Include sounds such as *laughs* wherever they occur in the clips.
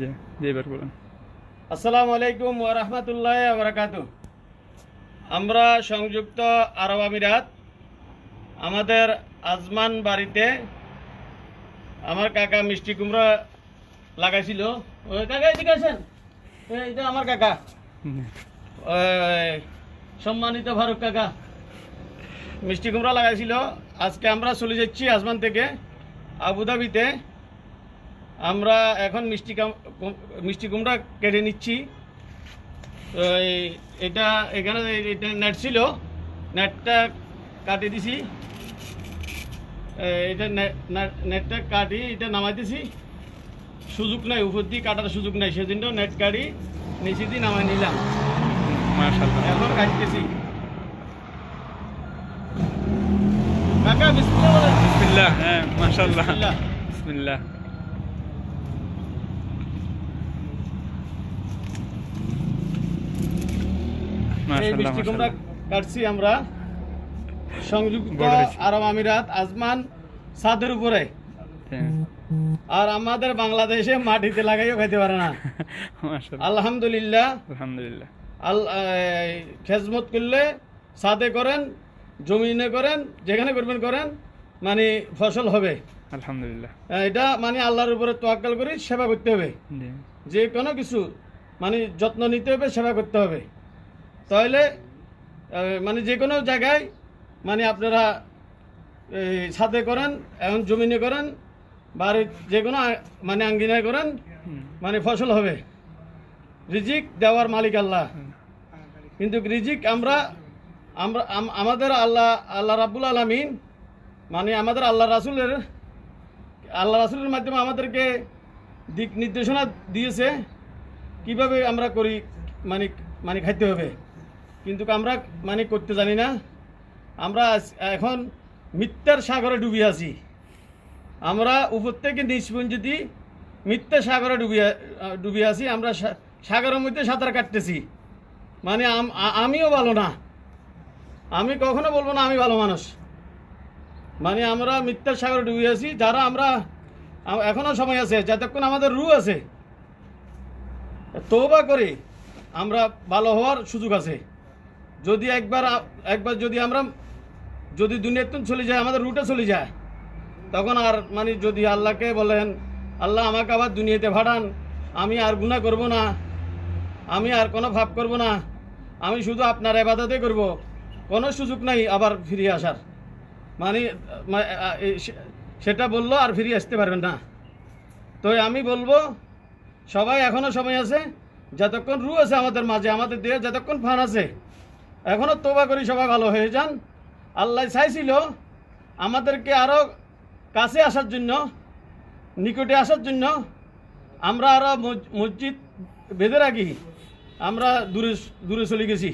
জি জি এবার বলেন। আসসালামু আলাইকুম আমরা সংযুক্ত আরব আমিরাত আমাদের আজমান বাড়িতে আমার কাকা মিষ্টি কুমড়া লাগাইছিল। ওই কাকা এদিকে আসেন। এই যে আমার কাকা। সম্মানিত ফারুক কাকা। মিষ্টি কুমড়া লাগাইছিল। আজকে আমরা চলে যাচ্ছি আজমান থেকে আবুধাবিতে। আমরা এখন মিষ্টি কাম- মিষ্টি কুমড়া কেটে নিচ্ছি। তো এই- এটা এখানে এটা নেট ছিল। নেটটা কাটে দিছি। এটা নেটটা কাটি এটা নামাই দিছি। সুযোগ নাই উপর দিয়ে কাটার সুযোগ নাই সেজন্য নেট কাটি নিচে দিয়ে নামাই নিলাম। এখন কাটতেছি। কাকা বিসমিল্লাহ হ্যাঁ মাশাআল্লাহ। বিসমিল্লাহ। এই মিষ্টি কুমড়া কাটছি আমরা। সংযুক্ত। আরব আমিরাত আজমান ছাদের উপরে। হ্যাঁ। আর আমাদের বাংলাদেশে মাটিতে লাগাইও খাইতে পারে না। *laughs* আলহামদুলিল্লাহ। আলহামদুলিল্লাহ। আল খেজমত করলে ছাদে করেন জমিনে করেন যেখানে করবেন করেন মানে ফসল হবে। আলহামদুলিল্লাহ। এটা মানে আল্লাহর উপরে তোয়াক্কাল করে সেবা করতে হবে। যে কোনো কিছু মানে যত্ন নিতে হবে সেবা করতে হবে। তাহলে মানে যে কোনো জায়গায় মানে আপনারা ছাদে করেন এখন জমিনে করেন বা যে কোনো মানে আঙ্গিনায় করেন মানে ফসল হবে। রিজিক দেওয়ার মালিক আল্লাহ। কিন্তু রিজিক আমরা আমরা আম- আমাদের আল্লাহ আল্লাহ রাব্বুল আলমিন মানে আমাদের আল্লাহ রাসুলের আল্লাহ রাসুলের মাধ্যমে আমাদেরকে দিক নির্দেশনা দিয়েছে কীভাবে আমরা করি মানে মানে খাইতে হবে। কিন্তু আমরা মানে করতে জানি না। আমরা এখন মিথ্যার সাগরে ডুবে আছি। আমরা উপর থেকে নিচ পর্যন্ত মিথ্যা সাগরে ডুবিয়ে ডুবে আছি, আমরা সাগরের মধ্যে সাঁতার কাটতেছি। মানে আমিও ভালো না। আমি কখনো বলব না আমি ভালো মানুষ। মানে আমরা মিথ্যার সাগরে ডুবে আছি, যারা আমরা, আ- এখনও সময় আছে, যতক্ষণ আমাদের রু আছে তৌবা করে আমরা ভালো হওয়ার সুযোগ আছে। যদি একবার একবার যদি আমরা, যদি দুনিয়াতুন চলে যায়, আমাদের রুটে চলে যায়, তখন আর মানে যদি আল্লাহকে বলেন, আল্লাহ আমাকে আবার দুনিয়াতে ভাড়ান আমি আর গুণা করব না, আমি আর কোনো ভাব করব না, আমি শুধু আপনার এবাদতে করব। কোনো সুযোগ নাই আবার ফিরে আসার। মানে সেটা বলল আর ফিরে আসতে পারবেন না। তো আমি বলব, সবাই এখনও সময় আছে, যতক্ষণ রু আছে আমাদের মাঝে, আমাদের দেহে যতক্ষণ ফান আছে এখনও তোবা করি, সবাই ভালো হয়ে যান। আল্লাহ চাইছিল আমাদেরকে আরও কাছে আসার জন্য, নিকটে আসার জন্য আমরা আরও মসজিদ বেঁধে রাখি। আমরা দূরে দূরে চলে গেছি।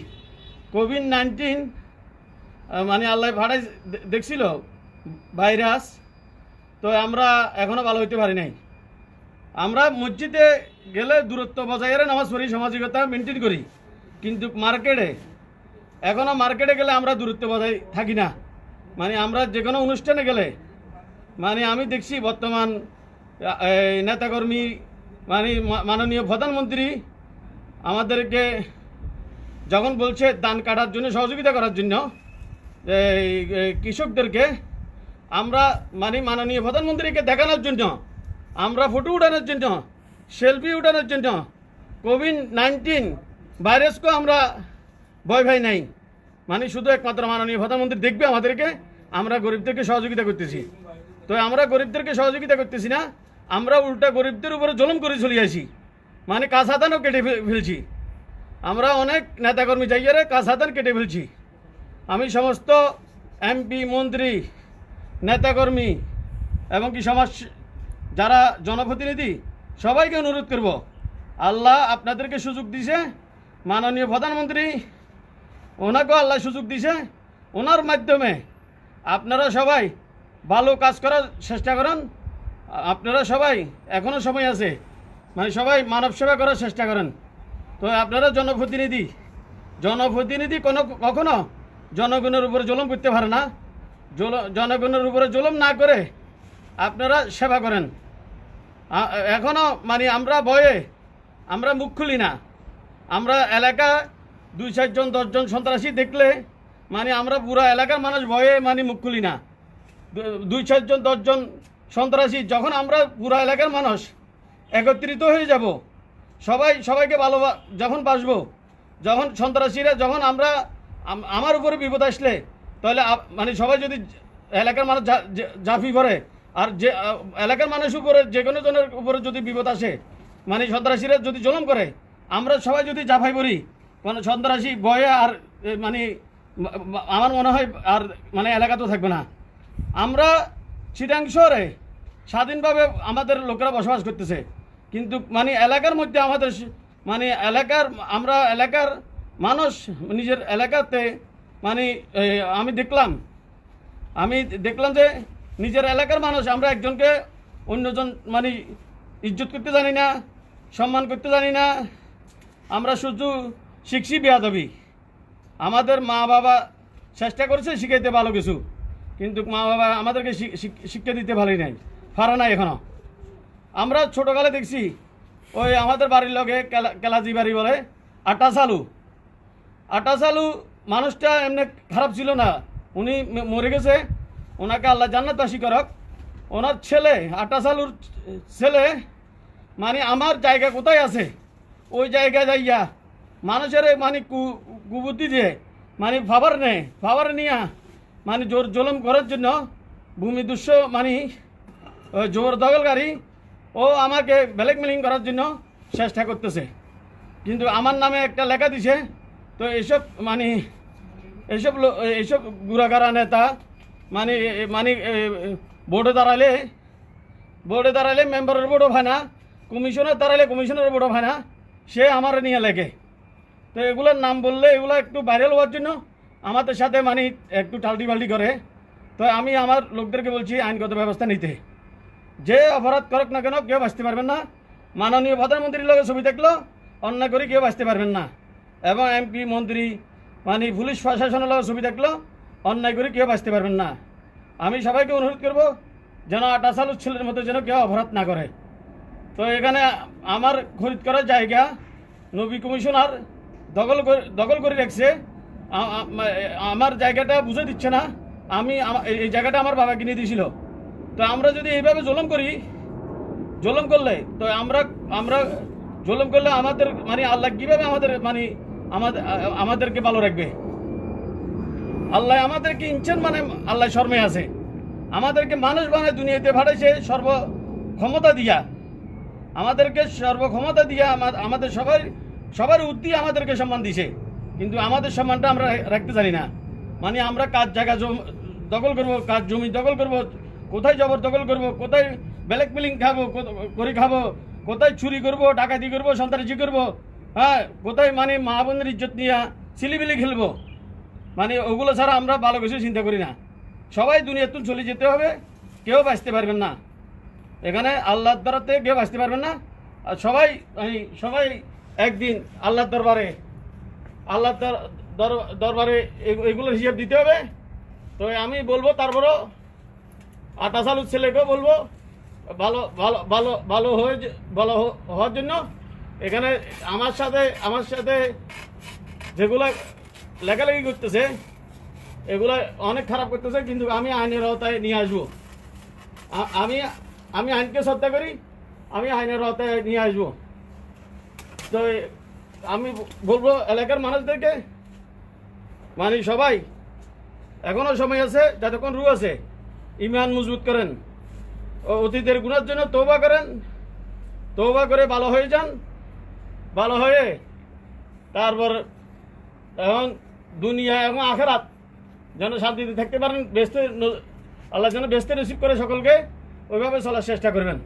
কোভিড নাইন্টিন মানে আল্লাহ ভাড়াই দেখছিল ভাইরাস, তো আমরা এখনও ভালো হইতে পারি নাই। আমরা মসজিদে গেলে দূরত্ব বজায় রে নামাজ পড়ি, সামাজিকতা মেনটেন করি। কিন্তু মার্কেটে এখনও মার্কেটে গেলে আমরা দূরত্ব বজায় থাকি না। মানে আমরা যে কোনো অনুষ্ঠানে গেলে মানে আমি দেখছি বর্তমান নেতাকর্মী মানে মাননীয় প্রধানমন্ত্রী আমাদেরকে যখন বলছে ধান কাটার জন্য সহযোগিতা করার জন্য কৃষকদেরকে আমরা মানে মাননীয় প্রধানমন্ত্রীকে দেখানোর জন্য, আমরা ফটো উঠানোর জন্য, সেলফি উঠানোর জন্য, কোভিড নাইন্টিন ভাইরাসকে আমরা ভয় ভাই নাই। মানে শুধু একমাত্র মাননীয় প্রধানমন্ত্রী দেখবে আমাদেরকে, আমরা গরিবদেরকে সহযোগিতা করতেছি। তো আমরা গরিবদেরকে সহযোগিতা করতেছি না, আমরা উল্টা গরিবদের উপরে জলম করে চলে আসি। মানে কাঁচাদানও কেটে ফেলছি। আমরা অনেক নেতাকর্মী যাইয়ারে কাঁচাদান কেটে ফেলছি। আমি সমস্ত এমপি মন্ত্রী, নেতাকর্মী এবং কি সমাজ, যারা জনপ্রতিনিধি, সবাইকে অনুরোধ করব। আল্লাহ আপনাদেরকে সুযোগ দিছে। মাননীয় প্রধানমন্ত্রী ওনাকেও আল্লাহ সুযোগ দিছে। ওনার মাধ্যমে আপনারা সবাই ভালো কাজ করার চেষ্টা করেন। আপনারা সবাই এখনও সময় আছে মানে সবাই মানব সেবা করার চেষ্টা করেন। তো আপনারা জনপ্রতিনিধি জনপ্রতিনিধি কোনো কখনো জনগণের উপরে জুলুম করতে পারে না। জনগণের উপরে জুলুম না করে আপনারা সেবা করেন। এখনও মানে আমরা ভয়ে আমরা মুখ খুলি না। আমরা এলাকা দুই চারজন দশজন সন্ত্রাসী দেখলে মানে আমরা পুরা এলাকার মানুষ ভয়ে মানে মুখ খুলি না। দুই চারজন দশজন সন্ত্রাসী, যখন আমরা পুরা এলাকার মানুষ, একত্রিত হয়ে যাব, সবাই সবাইকে ভালো যখন বাসবো, যখন সন্ত্রাসীরা যখন আমরা আমার উপরে বিপদ আসলে, তাহলে মানে সবাই যদি এলাকার মানুষ জাফি করে আর যে এলাকার মানুষ উপরে যে কোনো জনের উপরে যদি বিপদ আসে মানে সন্ত্রাসীরা যদি জলম করে, আমরা সবাই যদি জাফাই পড়ি কোনো সন্ত্রাসী ভয়ে আর মানে আমার মনে হয় আর মানে এলাকাতেও থাকবে না। আমরা চিটাং শহরে স্বাধীনভাবে আমাদের লোকেরা বসবাস করতেছে। কিন্তু মানে এলাকার মধ্যে আমাদের মানে এলাকার, আমরা এলাকার মানুষ নিজের এলাকাতে মানে আমি দেখলাম আমি দেখলাম যে নিজের এলাকার মানুষ, আমরা একজনকে অন্যজন মানে ইজ্জত করতে জানি না, সম্মান করতে জানি না। আমরা শুধু শিখছি বেয়াদবি। আমাদের মা বাবা চেষ্টা করেছে শিখাইতে ভালো কিছু, কিন্তু মা বাবা আমাদেরকে শিক্ষা দিতে ভালোই নাই পারে নাই এখনও। আমরা ছোটোকালে দেখছি, ওই আমাদের বাড়ির লগে কেলা- কেলাজি বাড়ি বলে, আটা চালু। আটা চালু মানুষটা এমনি খারাপ ছিল না, উনি মরে গেছে, ওনাকে আল্লাহ জান্নাতবাসী করক। ওনার ছেলে, আটা চালুর ছেলে মানে আমার জায়গা কোথায় আছে? ওই জায়গায় যাইয়া মানুষের মানে কুবুদ্ধি দিয়ে মানে ফাবার নে ফাবার নিয়া মানে জোর জলম করার জন্য ভূমি দুঃস্ব মানে জোর দখলকারী, ও আমাকে ব্ল্যাকমেলিং করার জন্য চেষ্টা করতেছে। কিন্তু আমার নামে একটা লেখা দিছে, তো এইসব মানে এইসব এইসব গুড়াগাড়া নেতা মানে মানে বোর্ডে দাঁড়ালে বোর্ডে দাঁড়ালে মেম্বারের বোর্ডও হয় না, কমিশনের দাঁড়ালে কমিশনের বোর্ডও হয় না, সে আমার নিয়ে লেগে তো এগুলোর নাম বললে এগুলো একটু ভাইরাল হওয়ার জন্য আমাদের সাথে মানে একটু টাল্টি বাল্টি করে। তো আমি আমার লোকদেরকে বলছি, আইনগত ব্যবস্থা নিতে। যে অপরাধ করক না কেন, কেউ বাঁচতে পারবেন না। মাননীয় প্রধানমন্ত্রীর লগে ছবি দেখল, অন্যায় করে কেউ বাঁচতে পারবেন না। এবং এমপি, মন্ত্রী মানে পুলিশ প্রশাসনের লগে ছবি দেখল, অন্যায় করে কেউ বাঁচতে পারবেন না। আমি সবাইকে অনুরোধ করব, যেন আটা চালুর ছেলের মতো যেন কেউ অপরাধ না করে। তো এখানে আমার খরিদ করার জায়গা নবী কমিশনার দখল করে দখল করে রাখছে। আমার জায়গাটা বুঝে দিচ্ছে না। আমি এই জায়গাটা আমার বাবা কিনে দিয়েছিল। তো আমরা যদি এইভাবে জলম করি, জলম করলে, তো আমরা আমরা জলম করলে আমাদের মানে আল্লাহ কীভাবে আমাদের মানে আমাদের আমাদেরকে ভালো রাখবে? আল্লাহ আমাদেরকে ইনছেন মানে আল্লাহ শর্মে আছে। আমাদেরকে মানুষ বানায় দুনিয়াতে পাঠাইছে সর্ব ক্ষমতা দিয়া। আমাদেরকে সর্বক্ষমতা দিয়া আমাদের সবার সবার উদ্দি আমাদেরকে সম্মান দিছে। কিন্তু আমাদের সম্মানটা আমরা রাখতে জানি না। মানে আমরা কাজ জায়গা দখল করব, কাজ জমি দখল করব, কোথায় জবর দখল করব, কোথায় ব্ল্যাক মিলিং খাব করে খাব, কোথায় চুরি করব, ডাকাতি করব, সন্ত্রাসী করব হ্যাঁ কোথায় মানে মা বোনের ইজ্জত নিয়ে সিলিবিলি খেলব। মানে ওগুলো ছাড়া আমরা ভালো কিছু চিন্তা করি না। সবাই দুনিয়াতে চলে যেতে হবে, কেউ বাঁচতে পারবেন না। এখানে আল্লাহর দ্বারাতে কেউ বাঁচতে পারবেন না। আর সবাই সবাই একদিন আল্লাহর দরবারে দর- দরবারে এগ- এগুলোর হিসাব দিতে হবে। তো আমি বলব, তারপরও আটা চালুর ছেলেকেও বলব, ভালো ভালো ভালো ভালো হয়ে ভালো হওয়ার জন্য। এখানে আমার সাথে আমার সাথে যেগুলো লেখালেখি করতেছে, এগুলো অনেক খারাপ করতেছে, কিন্তু আমি আইনের আওতায় নিয়ে আসব। আমি আমি আইনকে শ্রদ্ধা করি, আমি আইনের আওতায় নিয়ে আসব। তো আমি বলব এলাকার মানুষদেরকে মানে সবাই, এখনও সময় আছে, যতক্ষণ রু আছে ইমান মজবুত করেন। ও অতীতের গুণার জন্য তৌবা করেন তৌবা করে ভালো হয়ে যান, ভালো হয়ে তারপর এখন দুনিয়া এবং আখেরাত যেন শান্তিতে থাকতে পারেন, ব্যস্ত আল্লাহ যেন ব্যস্ত রিসিভ করে সকলকে ওইভাবে চলার চেষ্টা করবেন।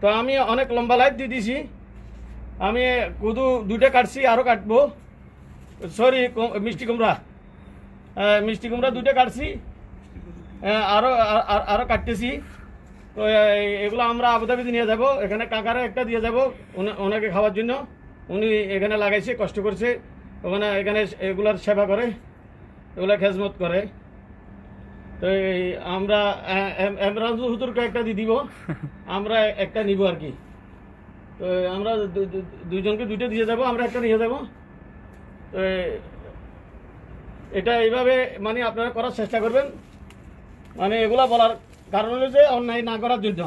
তো আমি অনেক লম্বা লাইফ দিয়ে দিয়েছি। আমি কুদু দুটো কাটছি আরও কাটবো। সরি মিষ্টি কুমড়া। মিষ্টি কুমড়া দুটো কাটছি। আরও আর- আর- আরও কাটতেছি। তো এগুলো আমরা আবুধাবিতে নিয়ে যাব। এখানে কাকারে একটা দিয়ে যাব ওনাকে খাওয়ার জন্য। উনি এখানে লাগাইছে কষ্ট করছে। ওখানে এখানে এগুলার সেবা করে। এগুলা খেজমত করে। তো এই আমরা এমরাজ হুজুরকে একটা দিয়ে দিব। *laughs* আমরা একটা নিব আর কি। তো আমরা দুইজনকে দুইটা দিয়ে যাব আমরা একটা নিয়ে যাব তো এটা এইভাবে মানে আপনারা করার চেষ্টা করবেন। মানে এগুলা বলার কারণ হলো যে অন্যায় না করার জন্য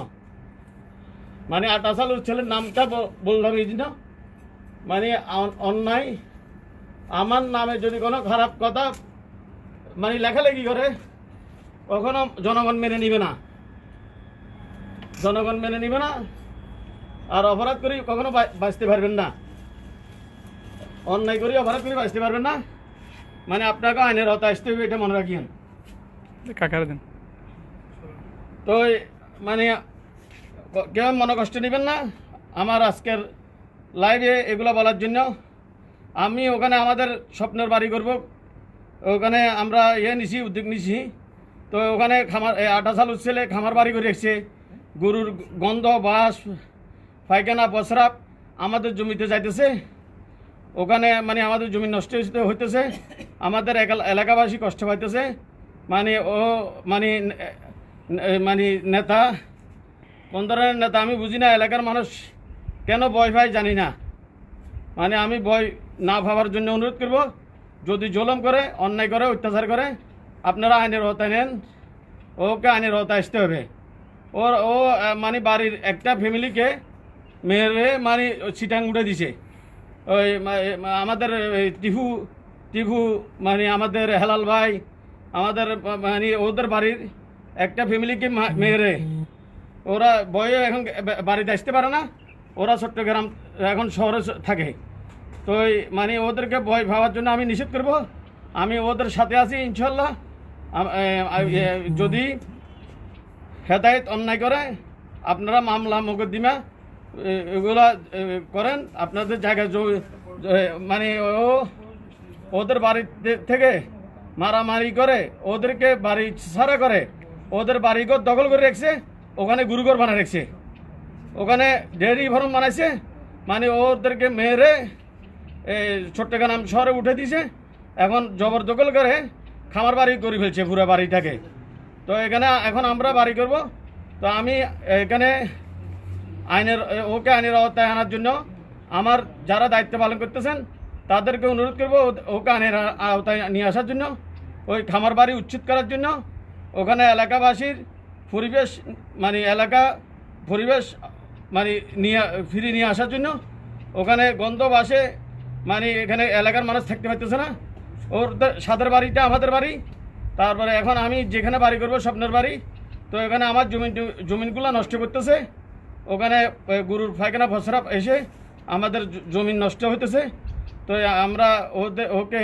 মানে আটাসালুর ছেলের নামটা বললাম এই জন্য। মানে অন্যায়, আমার নামে যদি কোনো খারাপ কথা মানে লেখালেখি করে, কখনো জনগণ মেনে নিবে না। জনগণ মেনে নিবে না। আর অপরাধ করি কখনো বাঁচতে পারবেন না। অন্যায় করি অপরাধ করি বাঁচতে পারবেন না। মানে আপনাকে আইনের আওতায় আসতে হবে এটা মনে রাখিয়েন। কাকার দেন। তো মানে কেউ মনে কষ্ট নেবেন না। আমার আজকের লাইভে এগুলো বলার জন্য আমি ওখানে আমাদের স্বপ্নের বাড়ি করব। ওখানে আমরা ইয়ে নিছি উদ্যোগ নিছি। তো ওখানে খামার আটা সাল ছেলে খামার বাড়ি করে রেখেছে গরুর গন্ধ বাস পায়খানা, প্রস্রাব আমাদের জমিতে যাইতেছে। ওখানে মানে আমাদের জমি নষ্ট হইতেছে। আমাদের এলাকাবাসী কষ্ট পাইতেছে। মানে ও মানে মানে নেতা, কোন ধরনের নেতা আমি বুঝি না, এলাকার মানুষ কেন ভয় পায় জানি না। মানে আমি ভয় না ভাবার জন্য অনুরোধ করব, যদি জলম করে, অন্যায় করে, অত্যাচার করে, আপনারা আইনের আওতায় নেন। ওকে আইনের আওতায় আসতে হবে। ওর ও মানে বাড়ির একটা ফ্যামিলিকে মেয়েরে মানে চিটাং উঠে দিছে। ওই আমাদের টিহু টিফু মানে আমাদের হেলাল ভাই, আমাদের মানে ওদের বাড়ির একটা ফ্যামিলিকে মেয়েরে। ওরা বয়ে এখন বাড়িতে আসতে পারে না। ওরা চট্টগ্রাম, এখন শহরে থাকে। তো মানে ওদেরকে ভয় ভাবার জন্য আমি নিষেধ করব। আমি ওদের সাথে আছি, ইনশাল্লাহ। যদি হেদায়ত অন্যায় করে, আপনারা মামলা, মোকদ্দিমা এগুলা করেন, আপনাদের জায়গায় মানে ও, ওদের বাড়ি থেকে মারামারি করে, ওদেরকে বাড়ি ছাড়া করে, ওদের বাড়িঘর দখল করে রেখেছে, ওখানে গুরুঘর বানা রেখেছে। ওখানে ডেয়ারি ফার্ম বানাইছে মানে ওদেরকে মেয়েরে চট্টগ্রাম শহরে উঠে দিছে এখন জবরদখল করে খামার বাড়ি করে ফেলছে পুরো বাড়িটাকে। তো এখানে, এখন আমরা বাড়ি করব। তো আমি এখানে আইনের, ওকে আইনের আওতায় আনার জন্য আমার যারা দায়িত্ব পালন করতেছেন, তাদেরকে অনুরোধ করব ওকে আইনের আওতায় নিয়ে আসার জন্য, ওই খামার বাড়ি উচ্ছেদ করার জন্য। ওখানে এলাকাবাসীর পরিবেশ মানে এলাকা পরিবেশ মানে নিয়ে, ফিরিয়ে নিয়ে আসার জন্য। ওখানে গন্ধ বাসে মানে এখানে এলাকার মানুষ থাকতে পারতেছে না। ওর সাদের বাড়িটা আমাদের বাড়ি। তারপরে এখন আমি যেখানে বাড়ি করব স্বপ্নের বাড়ি। তো এখানে আমার জমিন, জমিনগুলো নষ্ট করতেছে। ওখানে গরুর পায়খানা ফসরাপ এসে আমাদের জমি নষ্ট হইতেছে। তো আমরা ওদের ওকে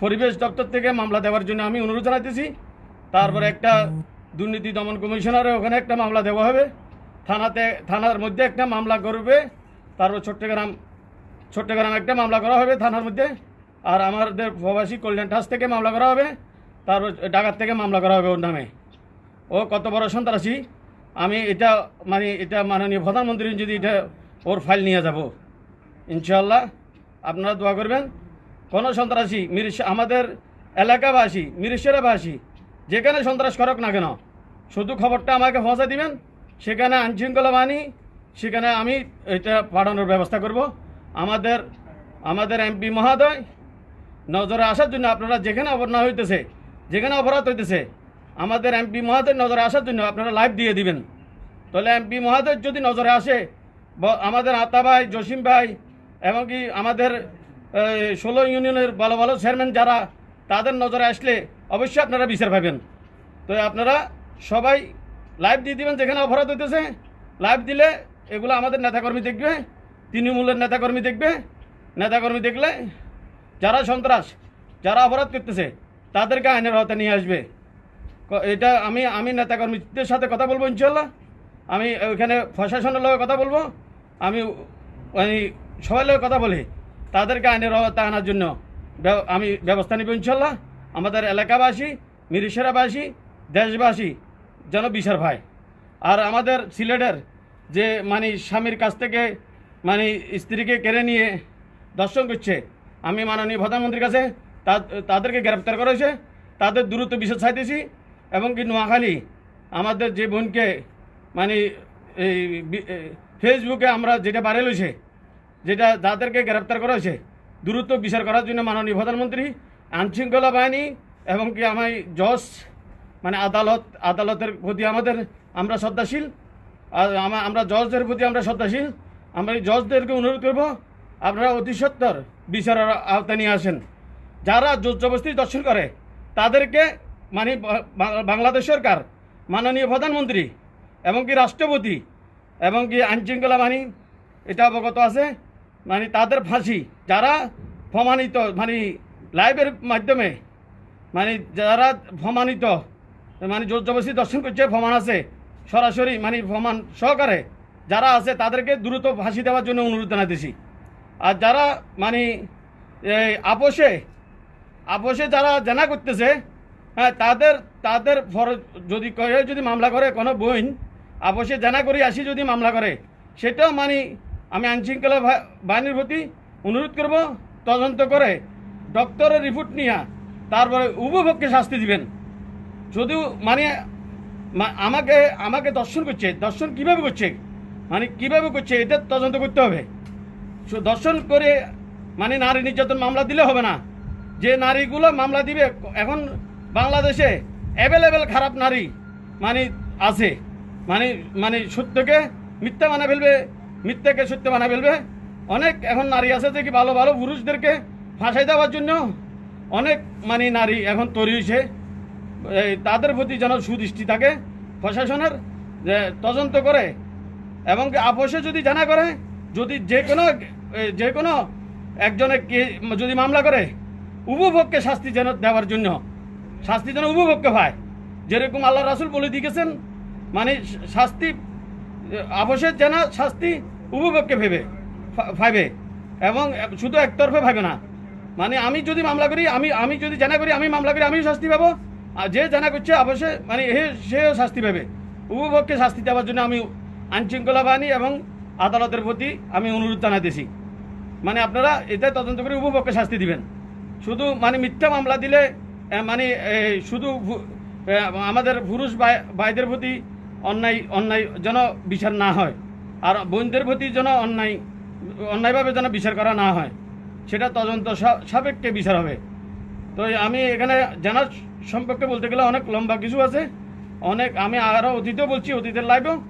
পরিবেশ দপ্তর থেকে মামলা দেওয়ার জন্য আমি অনুরোধ জানাইতেছি। তারপরে একটা দুর্নীতি দমন কমিশনারে ওখানে একটা মামলা দেওয়া হবে। থানাতে, থানার মধ্যে একটা মামলা করবে। তারপর চট্টগ্রাম চট্টগ্রাম একটা মামলা করা হবে থানার মধ্যে। আর আমাদের প্রবাসী কল্যাণ ট্রাস্ট থেকে মামলা করা হবে। তারপর ডাকাত থেকে মামলা করা হবে ওর নামে। ও কত বড় সন্ত্রাসী? আমি এটা মানে এটা মাননীয় প্রধানমন্ত্রী যদি এটা ওর ফাইল নিয়ে যাব ইনশাল্লাহ আপনারা দোয়া করবেন। কোনো সন্ত্রাসী, মিরিশ, আমাদের এলাকাবাসী, মিরিশেরাবাসী, যেখানে সন্ত্রাস করক না কেন, শুধু খবরটা আমাকে পৌঁছে দিবেন, সেখানে আইনশৃঙ্খলা বাহিনী, সেখানে আমি এটা পাঠানোর ব্যবস্থা করব। আমাদের আমাদের এমপি মহোদয়, নজরে আসার জন্য আপনারা যেখানে অপরাধ হইতেছে, যেখানে অপরাধ হইতেছে আমাদের এমপি মহাদের নজরে আসার জন্য আপনারা লাইভ দিয়ে দিবেন। তাহলে এমপি মহোদয় যদি নজরে আসে আমাদের আতা ভাই, জসিম ভাই এমনকি আমাদের ষোলো ইউনিয়নের ভালো ভালো চেয়ারম্যান যারা, তাদের নজরে আসলে অবশ্যই আপনারা বিচার পাবেন। তো আপনারা সবাই লাইভ দিয়ে দিবেন যেখানে অপরাধ হইতেছে। লাইভ দিলে এগুলো আমাদের নেতাকর্মী দেখবে, তৃণমূলের নেতাকর্মী দেখবে। নেতাকর্মী দেখলে যারা সন্ত্রাস, যারা অপরাধ করতেছে, তাদেরকে আইনের আওতায় নিয়ে আসবে। এটা আমি আমি নেতাকর্মীদের সাথে কথা বলব ইনশাল্লাহ আমি ওইখানে প্রশাসনের লগে কথা বলব। আমি মানে সবাই লগে কথা বলি। তাদেরকে আইনের আওতায় আনার জন্য আমি ব্যবস্থা নিব ইনশাল্লাহ আমাদের এলাকাবাসী, মিরিশেরাবাসী, দেশবাসী যেন বিচার পায়। আর আমাদের সিলেটের যে মানে স্বামীর কাছ থেকে মানে স্ত্রীকে কেড়ে নিয়ে দর্শন করছে, আমি মাননীয় প্রধানমন্ত্রীর কাছে তাদেরকে গ্রেপ্তার করেছে। তাদের দ্রুত বিচার চাইতেছি। এবং কি নোয়াখালী, আমাদের যে বোনকে মানে এই ফেসবুকে আমরা যেটা ভাইরাল হয়েছে যেটা যাদেরকে গ্রেপ্তার করা হয়েছে দ্রুত বিচার করার জন্য মাননীয় প্রধানমন্ত্রী, আইনশৃঙ্খলা বাহিনী এবং কি আমার জজ মানে আদালত, আদালতের প্রতি আমাদের, আমরা শ্রদ্ধাশীল, আর আমা- আমরা জজদের প্রতি আমরা শ্রদ্ধাশীল, আমরা এই জজদেরকে অনুরোধ করব, আপনারা অতি সত্তর বিচারের আওতায় নিয়ে আসেন। যারা জোর জবস্তি দর্শন করে, তাদেরকে মানে বাংলাদেশ সরকার মাননীয় প্রধানমন্ত্রী এবং কি রাষ্ট্রপতি এবং কি আইনশৃঙ্খলা বাহিনী, এটা অবগত আছে? মানে তাদের ফাঁসি, যারা প্রমাণিত মানে লাইভের মাধ্যমে মানে যারা প্রমাণিত মানে জোর জবরদস্তি দর্শন করছে, প্রমাণ আছে, সরাসরি মানে প্রমাণ সহকারে যারা আছে তাদেরকে দ্রুত ফাঁসি দেওয়ার জন্য অনুরোধ জানাতেছি। আর যারা মানে এই, আপোষে আপোষে যারা জানা করতেছে হ্যাঁ তাদের তাদের যদি করে যদি মামলা করে কোনো বইন, আপোষে জানা করে আসি যদি মামলা করে, সেটাও মানে আমি আইনশৃঙ্খলা বাহিনীর প্রতি অনুরোধ করব, তদন্ত করে ডক্টরের রিপোর্ট নিয়ে তারপরে উপভোগকে শাস্তি দিবেন। যদিও মানে আমাকে আমাকে দর্শন করছে, দর্শন কীভাবে করছে মানে কীভাবে করছে, এটা তদন্ত করতে হবে। দর্শন করে মানে নারী নির্যাতন মামলা দিলে হবে না। যে নারীগুলো মামলা দিবে, এখন বাংলাদেশে অ্যাভেলেবেল খারাপ নারী মানে আছে। মানে মানে সত্যকে মিথ্যা বানা ফেলবে, মিথ্যাকে সত্য বানা ফেলবে। অনেক এখন নারী আছে যে কি ভালো ভালো পুরুষদেরকে ফাঁসাই দেওয়ার জন্য অনেক মানে নারী এখন তৈরি হয়েছে। তাদের প্রতি যেন সুদৃষ্টি থাকে প্রশাসনের, যে তদন্ত করে এবং আপোষে যদি জানা করে, যদি যে কোনো যে কোনো একজনে যদি মামলা করে উপভোগকে শাস্তি যেন দেওয়ার জন্য শাস্তি যেন উপভোগকে পায় যেরকম আল্লাহ রাসুল বলে দিয়েছেন মানে শাস্তি আবশ্যের যেন শাস্তি উপভোগকে ভেবে পাইবে এবং শুধু একতরফে ভাবে না। মানে আমি যদি মামলা করি, আমি আমি যদি জানা করি, আমি মামলা করি, আমিও শাস্তি পাবো। আর যে জানা করছে অবশ্যই মানে এ সেও শাস্তি পাবে। উপভোগকে শাস্তি দেওয়ার জন্য আমি আইনশৃঙ্খলা বাহিনী এবং আদালতের প্রতি আমি অনুরোধ জানাতেছি। মানে আপনারা এটা তদন্ত করে উপভোগকে শাস্তি দিবেন। শুধু মানে মিথ্যা মামলা দিলে মানে শুধু আমাদের পুরুষ ভাই- ভাইদের প্রতি অন্যায় অন্যায় যেন বিচার না হয়, আর বোনদের প্রতি যেন অন্যায়, অন্যায়ভাবে যেন বিচার করা না হয়, সেটা তদন্ত সাপেক্ষে বিচার হবে। তো আমি এখানে জানার সম্পর্কে বলতে গেলে অনেক লম্বা কিছু আছে, অনেক আমি আরও অতীতেও বলছি, অতীতের লাইভেও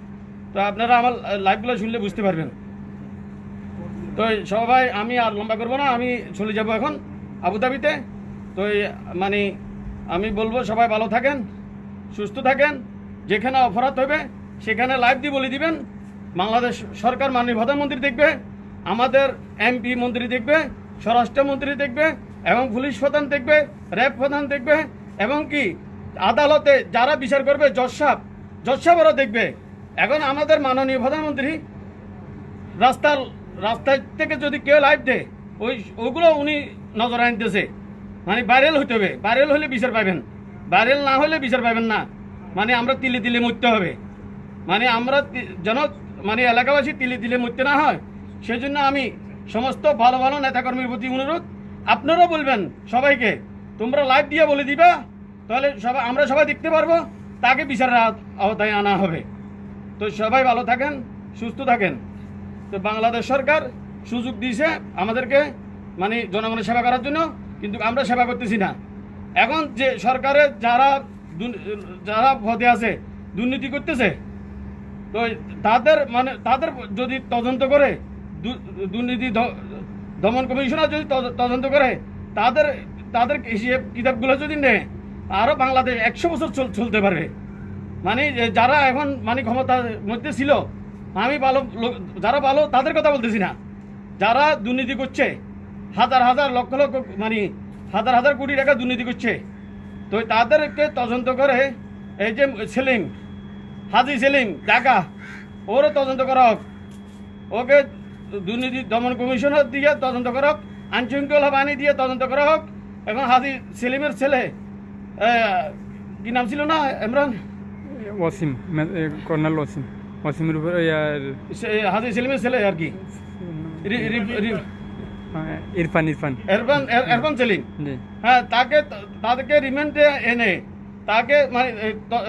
তো আপনারা আমার লাইভগুলো শুনলে বুঝতে পারবেন। তো সবাই, আমি আর লম্বা করব না, আমি চলে যাব এখন আবুধাবিতে। তো মানে আমি বলব সবাই ভালো থাকেন, সুস্থ থাকেন, যেখানে অপরাধ হবে, সেখানে লাইভ দিয়ে বলে দিবেন। বাংলাদেশ সরকার মাননীয় প্রধানমন্ত্রী দেখবে, আমাদের এমপি মন্ত্রী দেখবে, স্বরাষ্ট্রমন্ত্রী দেখবে, এবং পুলিশ প্রধান দেখবে, র্যাব প্রধান দেখবে, এবং কি, আদালতে যারা বিচার করবে, জজ সাহেব, জজ দেখবে। এখন আমাদের মাননীয় প্রধানমন্ত্রী রাস্তার রাস্তা থেকে যদি কেউ লাইভ দেয়, ওই, ওগুলো উনি নজরে আনতেছে। মানে ভাইরাল হইতে হবে। ভাইরাল হলে বিচার পাবেন ভাইরাল না হলে বিচার পাবেন না। মানে আমরা তিলে তিলে মরতে হবে। মানে আমরা যেন মানে এলাকাবাসী তিলে তিলে মরতে না হয়। সেজন্য আমি সমস্ত ভালো ভালো নেতাকর্মীর প্রতি অনুরোধ। আপনারাও বলবেন সবাইকে, তোমরা লাইভ দিয়ে বলে দিবা, তাহলে সবাই আমরা সবাই দেখতে পারব, তাকে বিচারের আওতায় আনা হবে। তো সবাই ভালো থাকেন, সুস্থ থাকেন। তো বাংলাদেশ সরকার সুযোগ দিয়েছে আমাদেরকে মানে জনগণের সেবা করার জন্য। কিন্তু আমরা সেবা করতেছি না। এখন যে সরকারের যারা যারা পদে আছে, দুর্নীতি করতেছে, তো তাদের মানে তাদের যদি তদন্ত করে দুর্নীতি দমন কমিশনার যদি তদ- তদন্ত করে, তাদের তাদের হিসেব কিতাবগুলো যদি নেয় আরও বাংলাদেশ একশো বছর চল- চলতে পারবে। মানে যারা এখন মানে ক্ষমতার মধ্যে ছিল, আমি ভালো যারা ভালো তাদের কথা বলতেছি না। যারা দুর্নীতি করছে হাজার হাজার লক্ষ লক্ষ মানে হাজার হাজার কোটি টাকা দুর্নীতি করছে। তো তাদেরকে তদন্ত করে এই যে সেলিম হাজি সেলিম ঢাকা ওরও তদন্ত করা হোক। ওকে দুর্নীতি দমন কমিশনার দিয়ে তদন্ত করা হোক আইনশৃঙ্খলা বাহিনী দিয়ে তদন্ত করা হোক এখন হাজি সেলিমের ছেলে কি নাম ছিল না ইমরান? ওয়াসিম কর্নেল ওয়াসিম। ওয়াসিমের উপরে হাজি সেলিমের ছেলে আর কি। হ্যাঁ, ইরফান ইরফান। এরফান এর- এরফান সেলিম। হ্যাঁ তাকে তাদেরকে রিমান্ডে এনে তাকে মানে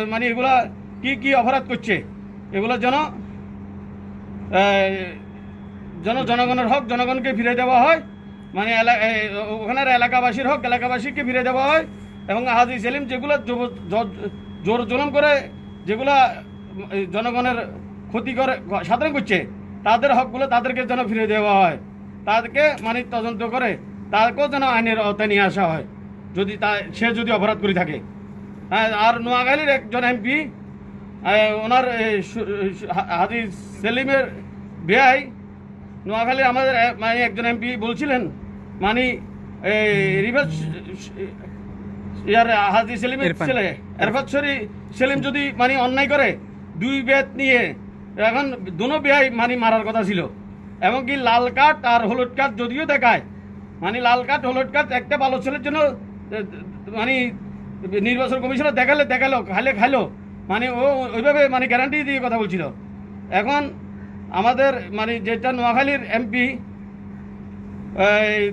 মানে এগুলা কি কি অপরাধ করছে? এগুলোর জন্য জন জনগণের হক জনগণকে ফিরে দেওয়া হয়। মানে ওখানের এলাকাবাসীর হক এলাকাবাসীকে ফিরে দেওয়া হয়। এবং হাজি সেলিম যেগুলো জোর জুলুম করে যেগুলা জনগণের ক্ষতি করে সাধারণ করছে তাদের হকগুলো তাদেরকে যেন ফিরে দেওয়া হয়। তাদেরকে মানে তদন্ত করে তাকেও যেন আইনের আওতায় নিয়ে আসা হয় যদি তা সে যদি অপরাধ করে থাকে হ্যাঁ আর নোয়াখালীর একজন এমপি ওনার হাজি সেলিমের বেআই নোয়াখালী আমাদের মানে একজন এমপি বলছিলেন মানে এই রিভার্স ইয়ার হাজি সেলিমের। ছেলে এরফাত শরী সেলিম যদি মানে অন্যায় করে দুই বেত নিয়ে এখন দুনো বেয়াই মানে মারার কথা ছিল এবং কি লাল কার্ড আর হলুদ কার্ড যদিও দেখায়। মানে লাল কার্ড হলুদ কার্ড একটা ভালো ছেলের জন্য মানে নির্বাচন কমিশনার দেখালে দেখাল, খাইলে খাইলো। মানে ও ওইভাবে মানে গ্যারান্টি দিয়ে কথা বলছিল। এখন আমাদের মানে যেটা নোয়াখালীর এমপি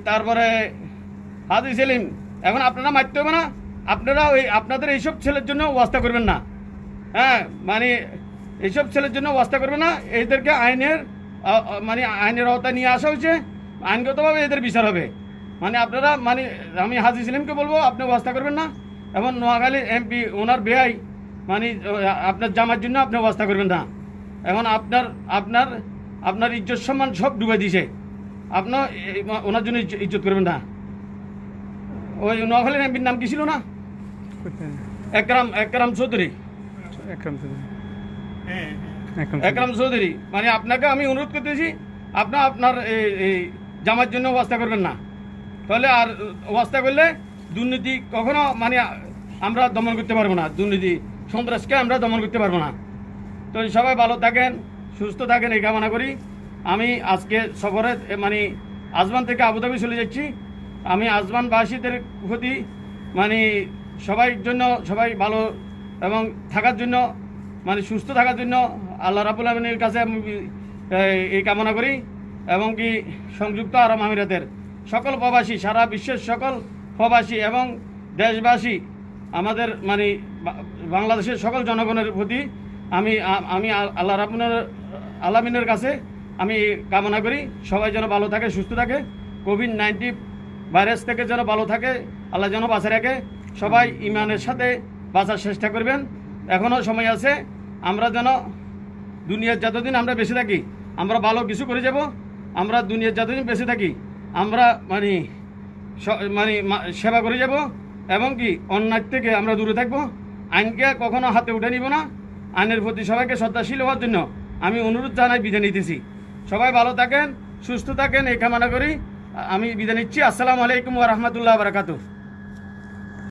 তারপরে হাজি সেলিম, এখন আপনারা মারতে হবে না। আপনারা ওই আপনাদের এইসব ছেলের জন্য ওয়াস্তা করবেন না। হ্যাঁ মানে এইসব ছেলের জন্য ওয়াস্তা করবেন না। এদেরকে আইনের মানে আইনের আওতায় নিয়ে আসা হয়েছে আইনগতভাবে এদের বিচার হবে। মানে আপনারা মানে আমি হাজি সেলিমকে বলব আপনি ব্যবস্থা করবেন না। এবং নোয়াখালী এমপি ওনার বেআই মানে আপনার জামার জন্য আপনি ব্যবস্থা করবেন না। এখন আপনার আপনার আপনার ইজ্জত সম্মান সব ডুবে দিছে আপনার ওনার জন্য ইজ্জ- ইজ্জত করবেন না। ওই নোয়াখালীর এমপির নাম কি ছিল না? একরাম একরাম চৌধুরী। একরাম চৌধুরী। একরাম চৌধুরী। মানে আপনাকে আমি অনুরোধ করতেছি আপনার আপনার এই জামার জন্য ব্যবস্থা করবেন না। তাহলে আর ব্যবস্থা করলে দুর্নীতি কখনো মানে আমরা দমন করতে পারব না। দুর্নীতি সন্ত্রাসকে আমরা দমন করতে পারব না। তো সবাই ভালো থাকেন, সুস্থ থাকেন, এই কামনা করি। আমি আজকে সফরে মানে আজমান থেকে আবুধাবি চলে যাচ্ছি। আমি আজমানবাসীদের প্রতি মানে সবাই জন্য, সবাই ভালো এবং থাকার জন্য মানে সুস্থ থাকার জন্য আল্লাহ রাবুল আলমিনের কাছে আমি এই- কামনা করি এবং কি সংযুক্ত আরব আমিরাতের সকল প্রবাসী সারা বিশ্বের সকল প্রবাসী এবং দেশবাসী আমাদের মানে বাংলাদেশের সকল জনগণের প্রতি আমি আমি আল্লাহ রাবুনের আলামিনের কাছে আমি কামনা করি। সবাই যেন ভালো থাকে সুস্থ থাকে। কোভিড নাইন্টিন ভাইরাস থেকে যেন ভালো থাকে আল্লাহ যেন বাঁচা রাখে। সবাই ইমানের সাথে বাঁচার চেষ্টা করবেন। এখনও সময় আছে। আমরা যেন দুনিয়ার যতদিন আমরা বেঁচে থাকি, আমরা ভালো কিছু করে যাব, আমরা দুনিয়ার যতদিন বেঁচে থাকি, আমরা মানে মানে সেবা করে যাব, এবং কি অন্যায় থেকে আমরা দূরে থাকব। আইনকে কখনো হাতে উঠে নিব না। আইনের প্রতি সবাইকে শ্রদ্ধাশীল হওয়ার জন্য আমি অনুরোধ জানাই বিদায় নিতেছি। সবাই ভালো থাকেন, সুস্থ থাকেন, এই কামনা করি। আমি বিদায় নিচ্ছি। আসসালামু আলাইকুম ওয়া রাহমাতুল্লাহ বারাকাতুহ।